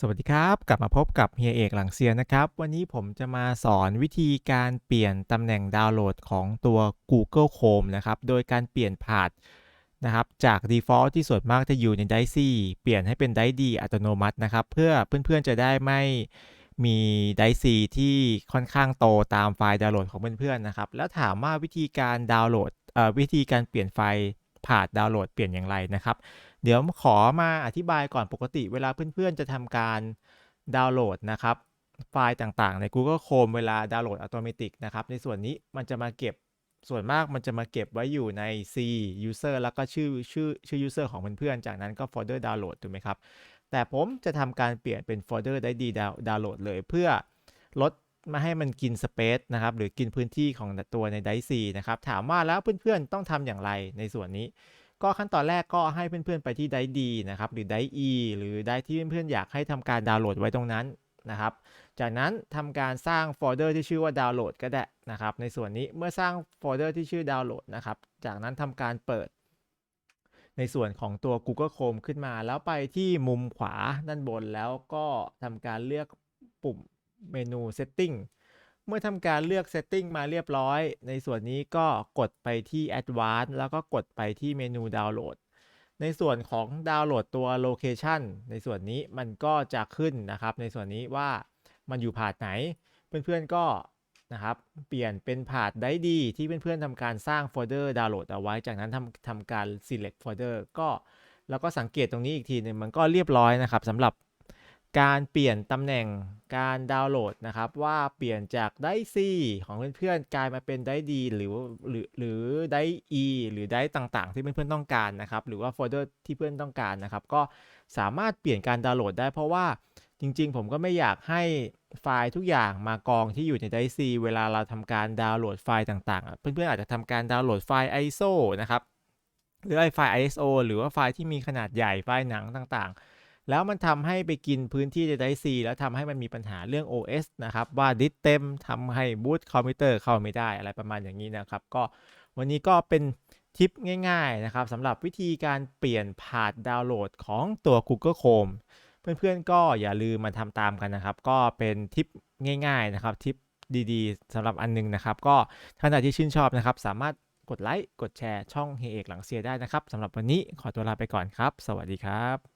สวัสดีครับ กลับมาพบกับเฮียเอกหลังเซียนะครับ วันนี้ผมจะมาสอนวิธีการเปลี่ยนตำแหน่งดาวน์โหลดของตัว Google Chrome นะครับ โดยการเปลี่ยนผ่านนะครับจาก default ที่ส่วนมากจะอยู่ใน d i c e เปลี่ยนให้เป็น d i d อัตโนมัตินะครับ เพื่อเพื่อนๆจะได้ไม่มี d i c e ที่ค่อนข้างโตตามไฟล์ดาวน์โหลดของเพื่อนๆนะครับ แล้วถามว่าวิธีการดาวน์โหลดเอ่อวิธีการเปลี่ยนไฟล์ ผ่านดาวน์โหลดเปลี่ยนอย่างไรนะครับ เดี๋ยวขอมาอธิบายก่อนปกติเวลาเพื่อนๆ จะทำการดาวน์โหลดนะครับไฟล์ต่างๆ ใน Google Chrome เวลาดาวน์โหลดอัตโนมัตินะครับ ในส่วนนี้มันจะมาเก็บส่วนมากมันจะมาเก็บไว้อยู่ใน C user แล้วก็ชื่อชื่อชื่อ user ของเพื่อนๆ จากนั้นก็โฟลเดอร์ดาวน์โหลดถูกไหมครับ แต่ผมจะทำการเปลี่ยนเป็นโฟลเดอร์ได้ดีดาวน์โหลดเลย เพื่อลด มาให้มันกินสเปซนะครับหรือกินพื้นที่ของตัวในไดซีนะครับถามว่าแล้วเพื่อนๆต้องทำอย่างไรในส่วนนี้ ก็ขั้นตอนแรกก็ให้เพื่อนๆไปที่ไดดีนะครับหรือไดอีหรือไดที่เพื่อนๆอยากให้ทำการดาวน์โหลดไว้ตรงนั้นนะครับ จากนั้นทำการสร้างโฟลเดอร์ที่ชื่อว่าดาวน์โหลดก็ได้นะครับ ในส่วนนี้เมื่อสร้างโฟลเดอร์ที่ชื่อดาวน์โหลดนะครับ จากนั้นทำการเปิด ในส่วนของตัว Google Chrome ขึ้นมา แล้วไปที่มุมขวาด้านบนแล้วก็ทำการเลือกปุ่ม เมนู Setting เมื่อทำการเลือก Setting มาเรียบร้อย ในส่วนนี้ก็กดไปที่ Advanced แล้วก็กดไปที่เมนูดาวน์โหลดในส่วนของดาวน์โหลดตัว Location ในส่วนนี้มันก็จะขึ้นนะครับ ในส่วนนี้ว่ามันอยู่ผาดไหน เพื่อนๆก็นะครับเปลี่ยนเป็นผาดได้ดีที่เพื่อนๆทำการสร้างโฟลเดอร์ดาวน์โหลดเอาไว้ จากนั้นทำทำการ select folder ก็แล้วก็สังเกตตรงนี้อีกทีหนึ่งมันก็เรียบร้อยนะครับสำหรับ การเปลี่ยนตำแหน่งการดาวน์โหลดนะครับ ว่าเปลี่ยนจากได้ซีของเพื่อนๆกลายมาเป็นได้ดีหรือหรือหรือได้ E หรือได้ต่างๆ ที่เพื่อนๆต้องการนะครับ หรือว่าโฟลเดอร์ที่เพื่อนต้องการนะครับ ก็สามารถเปลี่ยนการดาวน์โหลดได้เพราะว่าจริงๆ ผมก็ไม่อยากให้ไฟล์ทุกอย่างมากองที่อยู่ในไดซีเวลาเราทำการดาวน์โหลดไฟล์ต่างๆ เพื่อนๆอาจจะทำการดาวน์โหลดไฟล์ ISO นะครับหรือไฟล์ ISO หรือว่าไฟล์ที่มีขนาดใหญ่ไฟล์หนังต่างๆ แล้วมันทำให้ไปกินพื้นที่ในไดซีแล้วทำให้มันมีปัญหาเรื่อง OS นะครับ ว่าดิสเต็มทำให้บูตคอมพิวเตอร์เข้าไม่ได้อะไรประมาณอย่างนี้นะครับ ก็วันนี้ก็เป็นทิปง่ายๆนะครับสำหรับวิธีการเปลี่ยนผ่านดาวน์โหลดของตัว Google Chrome เพื่อนๆก็อย่าลืมมาทำตามกันนะครับ ก็เป็นทิปง่ายๆนะครับทิปดีๆสำหรับอันนึงนะครับ ก็ท่านใดที่ชื่นชอบนะครับ สามารถกดไลค์กดแชร์ช่องเฮเอกหลังเสียได้นะครับสำหรับวันนี้ขอตัวลาไปก่อนครับ สวัสดีครับ